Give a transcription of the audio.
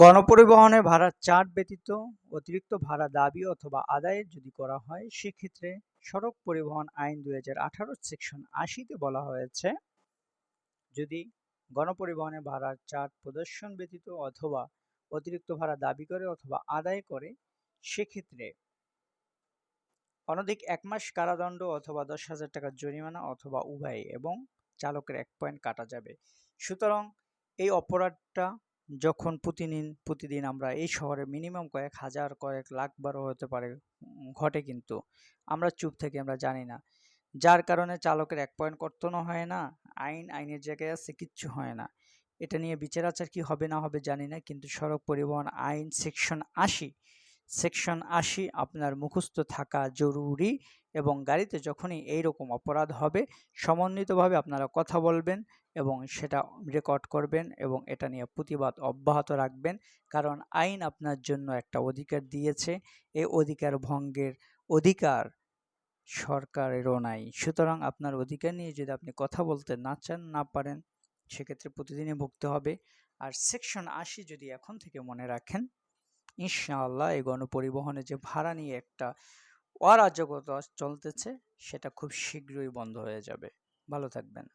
গণপরিবহনে ভাড়ার চার্জ ব্যতীত অতিরিক্ত ভাড়া দাবি অথবা আদায় যদি করা হয়, সেক্ষেত্রে সড়ক পরিবহন আইন দুই হাজার আঠারো সেকশন আশিতে বলা হয়েছে, যদি গণপরিবহনে ভাড়ার চার্জ প্রদর্শন ব্যতীত অথবা অতিরিক্ত ভাড়া দাবি করে অথবা আদায় করে, সেক্ষেত্রে অনধিক এক মাস কারাদণ্ড অথবা দশ হাজার টাকার জরিমানা অথবা উভয় এবং চালকের এক পয়েন্ট কাটা যাবে। সুতরাং এই অপরাধটা যখন প্রতিদিন প্রতিদিন আমরা এই শহরে মিনিমাম কয়েক হাজার, কয়েক লাখ বারো হতে পারে ঘটে কিন্তু। আমরা চুপ থেকে, আমরা জানি না। যার কারণে চালকের এক পয়েন্ট কর্তনও হয় না, আইন, আইনের জায়গায় আছে, কিচ্ছু হয় না। এটা নিয়ে বিচার আচার কি হবে না হবে জানি না, কিন্তু সড়ক পরিবহন আইন সেকশন আশি সেকশন আশি আপনার মুখস্থ থাকা জরুরি এবং গাড়িতে যখনই এই রকম অপরাধ হবে, সমন্বিতভাবে আপনারা কথা বলবেন এবং সেটা রেকর্ড করবেন এবং এটা নিয়ে প্রতিবাদ অব্যাহত রাখবেন। কারণ আইন আপনার জন্য একটা অধিকার দিয়েছে, এই অধিকার ভঙ্গের অধিকার সরকারেরও নাই। সুতরাং আপনার অধিকার নিয়ে যদি আপনি কথা বলতে না চান, না পারেন, সেক্ষেত্রে প্রতিদিনই ভুগতে হবে। আর সেকশন আশি যদি এখন থেকে মনে রাখেন ইনশাআল্লাহ এই গণপরিবহনে যে ভাড়া নিয়ে একটা অরাজকতা চলতেছে, সেটা খুব শীঘ্রই বন্ধ হয়ে যাবে। ভালো থাকবেন।